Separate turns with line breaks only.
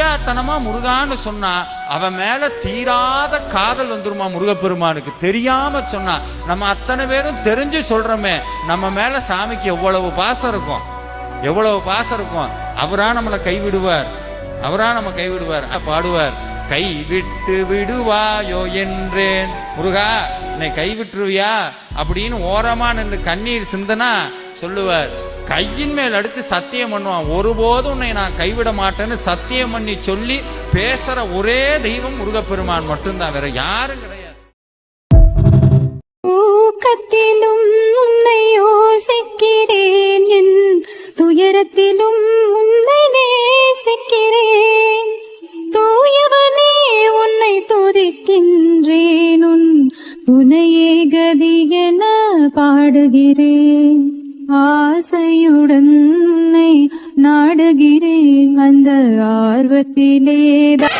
தெரியாதனமா முருகான்னு சொன்னா அவன் மேல தீராத காதல் வந்துருமா முருகப்பெருமானுக்கு? தெரியாம சொன்னா நம்ம அத்தனை பேரும் தெரிஞ்சு சொல்றோமே நம்ம மேல சாமிக்கு எவ்வளவு பாசம் இருக்கும்? எவ்வளவு பாசம் இருக்கும்? அவரா நம்மளை கைவிடுவார். அவரா நம்ம கைவிடுவார். பாடுவார். கை விட்டு விடுவாயோ என்றேன். முருகா என்னை கைவிட்டுருவியா? அப்படின்னு ஓரமா நின்று கண்ணீர் சிந்தனா சொல்லுவார். கையின் மேல் அடிச்சு சத்தியம் பண்ணுவான். ஒருபோதும் உன்னை நான் கைவிட மாட்டேன்னு சத்தியம் பண்ணி சொல்லி பேசுற ஒரே தெய்வம் முருகப்பெருமான் மட்டும்தான். வேற யாரும் கிடையாது.
ஊக்கத்திலும் உன்னை யோசிக்கிறேன். என் துயரத்திலும் உன்னை நேசிக்கிறேன். தூயவனே உன்னை துதிக்கின்றேன். உன் துணையே கதியென பாடுகிறேன். ஆசையுடன் நாடுகிறேன் அந்த ஆர்வத்திலேதான்